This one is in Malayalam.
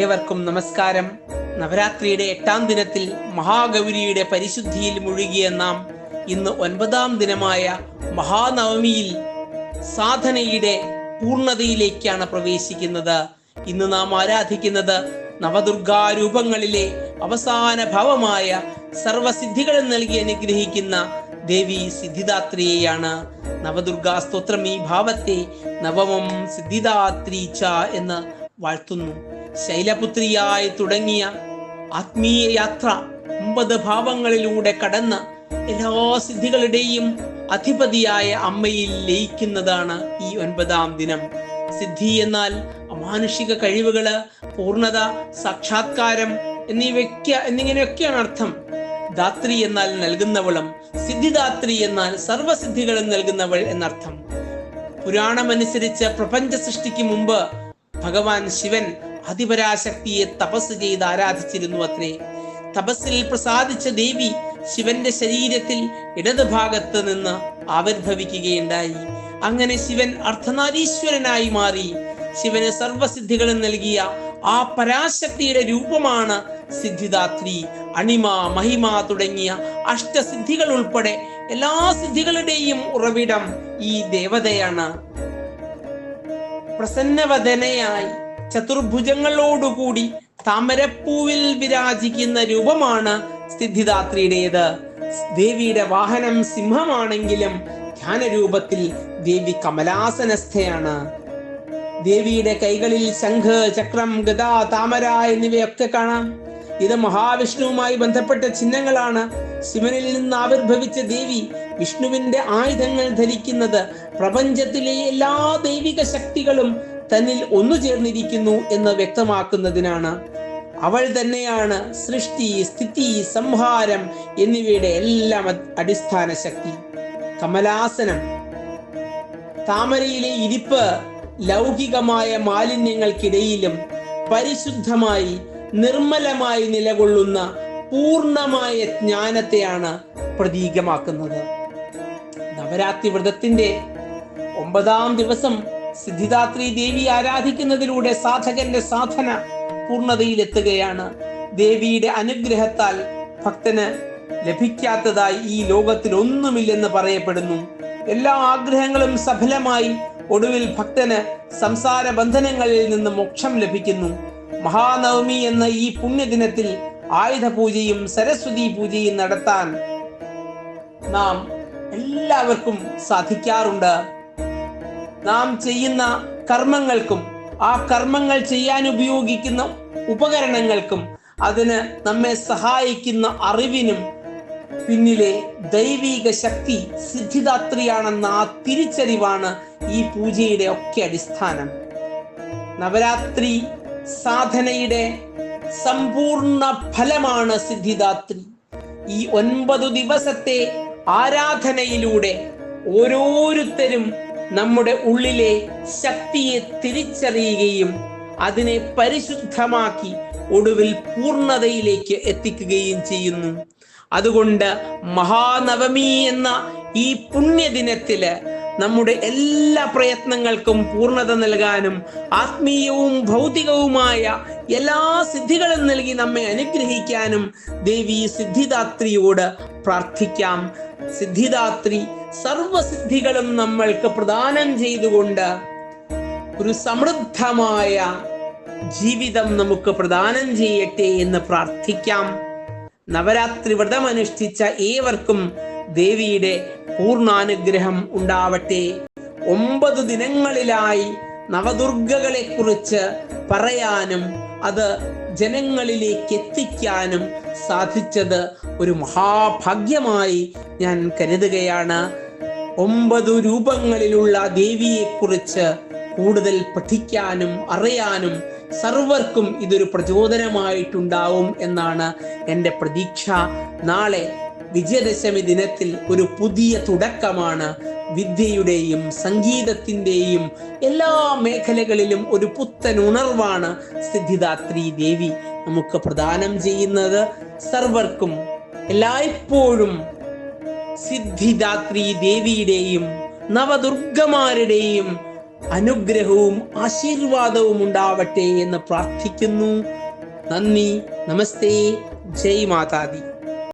ഏവർക്കും നമസ്കാരം. നവരാത്രിയുടെ എട്ടാം ദിനത്തിൽ മഹാഗൗരിയുടെ പരിശുദ്ധിയിൽ മുഴുകിയ നാം ഇന്ന് ഒൻപതാം ദിനമായ മഹാനവമിയിൽ സാധനയുടെ പൂർണതയിലേക്കാണ് പ്രവേശിക്കുന്നത്. ഇന്ന് നാം ആരാധിക്കുന്നത് നവദുർഗാരൂപങ്ങളിലെ അവസാന ഭാവമായ സർവസിദ്ധികളും നൽകി അനുഗ്രഹിക്കുന്ന ദേവി സിദ്ധിദാത്രിയെയാണ്. നവദുർഗാ സ്തോത്രം ഈ ഭാവത്തെ നവമം സിദ്ധിദാത്രി ച എന്ന് വാഴ്ത്തുന്നു. ശൈലപുത്രിയായി തുടങ്ങിയ ആത്മീയ യാത്ര ഒമ്പത് ഭാവങ്ങളിലൂടെ കടന്ന് എല്ലാ സിദ്ധികളുടെയും അധിപതിയായ അമ്മയിൽ ലയിക്കുന്നതാണ് ഈ ഒൻപതാം ദിനം. സിദ്ധി എന്നാൽ അമാനുഷിക കഴിവുകൾ പൂർണത സാക്ഷാത്കാരം എന്നിവയ്ക്ക എന്നിങ്ങനെയൊക്കെയാണ് അർത്ഥം. ധാത്രി എന്നാൽ നൽകുന്നവളും സിദ്ധിദാത്രി എന്നാൽ സർവസിദ്ധികളും നൽകുന്നവൾ എന്നർത്ഥം. പുരാണമനുസരിച്ച് പ്രപഞ്ച സൃഷ്ടിക്ക് മുമ്പ് ഭഗവാൻ ശിവൻ അതിപരാശക്തിയെ തപസ് ചെയ്ത് ആരാധിച്ചിരുന്നു അത്രേ. തപസ്സിൽ പ്രസാദിച്ച ദേവി ശിവന്റെ ശരീരത്തിൽ ഇടതുഭാഗത്ത് നിന്ന് ആവിർഭവിക്കുകയുണ്ടായി. അങ്ങനെ ശിവൻ അർദ്ധനാരീശ്വരനായി മാറി. ശിവന് സർവസിദ്ധികളും നൽകിയ ആ പരാശക്തിയുടെ രൂപമാണ് സിദ്ധിദാത്രി. അണിമ മഹിമ തുടങ്ങിയ അഷ്ടസിദ്ധികൾ ഉൾപ്പെടെ എല്ലാ സിദ്ധികളുടെയും ഉറവിടം ഈ ദേവതയാണ്. പ്രസന്നവദനയായി ചതുർഭുജങ്ങളോടുകൂടി താമരപ്പൂവിൽ വിരാജിക്കുന്ന രൂപമാണ് സിദ്ധിദാത്രിയുടേത്. ദേവിയുടെ വാഹനം സിംഹമാണെങ്കിലും ധ്യാനരൂപത്തിൽ ദേവി കമലാസനസ്ഥയാണ്. ദേവിയുടെ കൈകളിൽ ശംഖ് ചക്രം ഗദ താമര എന്നിവയൊക്കെ കാണാം. ഇത് മഹാവിഷ്ണുവുമായി ബന്ധപ്പെട്ട ചിഹ്നങ്ങളാണ്. ശിവനിൽ നിന്ന് ആവിർഭവിച്ച ദേവി വിഷ്ണുവിന്റെ ആയുധങ്ങൾ ധരിക്കുന്നത് പ്രപഞ്ചത്തിലെ എല്ലാ ദൈവിക ശക്തികളും തന്നിൽ ഒന്നു ചേർന്നിരിക്കുന്നു എന്ന് വ്യക്തമാക്കുന്നതിനാണ്. അവൾ തന്നെയാണ് സൃഷ്ടി സ്ഥിതി സംഹാരം എന്നിവയുടെ എല്ലാം അടിസ്ഥാന ശക്തി. കമലാസനം. താമരയിലെ ഇരിപ്പ് ലൗകികമായ മാലിന്യങ്ങൾക്കിടയിലും പരിശുദ്ധമായി നിർമ്മലമായി നിലകൊള്ളുന്ന പൂർണമായ ജ്ഞാനത്തെയാണ് പ്രതീകമാക്കുന്നത്. നവരാത്രി വ്രതത്തിന്റെ ഒമ്പതാം ദിവസം സിദ്ധിദാത്രി ദേവി ആരാധിക്കുന്നതിലൂടെ സാധകന്റെ സാധന പൂർണതയിലെത്തുകയാണ്. ദേവിയുടെ അനുഗ്രഹത്താൽ ഭക്തന് ലഭിക്കാത്തതായി ഈ ലോകത്തിൽ ഒന്നുമില്ലെന്ന് പറയപ്പെടുന്നു. എല്ലാ ആഗ്രഹങ്ങളും സഫലമായി ഒടുവിൽ ഭക്തന് സംസാര ബന്ധനങ്ങളിൽ നിന്ന് മോക്ഷം ലഭിക്കുന്നു. മഹാനവമി എന്ന ഈ പുണ്യദിനത്തിൽ ആയുധ പൂജയും സരസ്വതി പൂജയും നടത്താൻ നാം എല്ലാവർക്കും സാധിക്കാറുണ്ട്. നാം ചെയ്യുന്ന കർമ്മങ്ങൾക്കും ആ കർമ്മങ്ങൾ ചെയ്യാൻ ഉപയോഗിക്കുന്ന ഉപകരണങ്ങൾക്കും അതിന് നമ്മെ സഹായിക്കുന്ന അറിവിനും പിന്നിലെ ദൈവിക ശക്തി സിദ്ധിദാത്രിയാണെന്ന ആ തിരിച്ചറിവാണ് ഈ പൂജയുടെ ഒക്കെ അടിസ്ഥാനം. നവരാത്രി സാധനയുടെ സമ്പൂർണ ഫലമാണ് സിദ്ധിദാത്രി. ഈ ഒൻപതു ദിവസത്തെ ആരാധനയിലൂടെ ഓരോരുത്തരും നമ്മുടെ ഉള്ളിലെ ശക്തിയെ തിരിച്ചറിയുകയും അതിനെ പരിശുദ്ധമാക്കി ഒടുവിൽ പൂർണതയിലേക്ക് എത്തിക്കുകയും ചെയ്യുന്നു. അതുകൊണ്ട് മഹാനവമി എന്ന ഈ പുണ്യദിനത്തിൽ നമ്മുടെ എല്ലാ പ്രയത്നങ്ങൾക്കും പൂർണത നൽകാനും ആത്മീയവും ഭൗതികവുമായ എല്ലാ സിദ്ധികളും നൽകി നമ്മെ അനുഗ്രഹിക്കാനും ദേവി സിദ്ധിദാത്രിയോട് പ്രാർത്ഥിക്കാം. സിദ്ധിദാത്രി സർവസിദ്ധികളും നമ്മൾക്ക് പ്രദാനം ചെയ്തുകൊണ്ട് ഒരു സമൃദ്ധമായ ജീവിതം നമുക്ക് പ്രദാനം ചെയ്യട്ടെ എന്ന് പ്രാർത്ഥിക്കാം. നവരാത്രി വ്രതം അനുഷ്ഠിച്ച ഏവർക്കും ദേവിയുടെ പൂർണാനുഗ്രഹം ഉണ്ടാവട്ടെ. ഒമ്പത് ദിനങ്ങളിലായി നവദുർഗകളെ കുറിച്ച് പറയാനും അത് ജനങ്ങളിലേക്ക് എത്തിക്കാനും സാധിച്ചത് ഒരു മഹാഭാഗ്യമായി ഞാൻ കരുതുകയാണ്. ഒമ്പത് രൂപങ്ങളിലുള്ള ദേവിയെക്കുറിച്ച് കൂടുതൽ പഠിക്കാനും അറിയാനും സർവർക്കും ഇതൊരു പ്രചോദനമായിട്ടുണ്ടാവും എന്നാണ് എന്റെ പ്രതീക്ഷ. നാളെ വിജയദശമി ദിനത്തിൽ ഒരു പുതിയ തുടക്കമാണ്. വിദ്യയുടെയും സംഗീതത്തിന്റെയും എല്ലാ മേഖലകളിലും ഒരു പുത്തൻ ഉണർവാണ് സിദ്ധിദാത്രി ദേവി. നമുക്ക് പ്രദാനം ചെയ്യുന്നത് സർവർക്കും എല്ലായ്പ്പോഴും സിദ്ധിദാത്രി ദേവിയുടെയും നവദുർഗമാരുടെയും അനുഗ്രഹവും ആശീർവാദവും ഉണ്ടാവട്ടെ എന്ന് പ്രാർത്ഥിക്കുന്നു. നന്ദി. നമസ്തേ. ജയ് മാതാദി.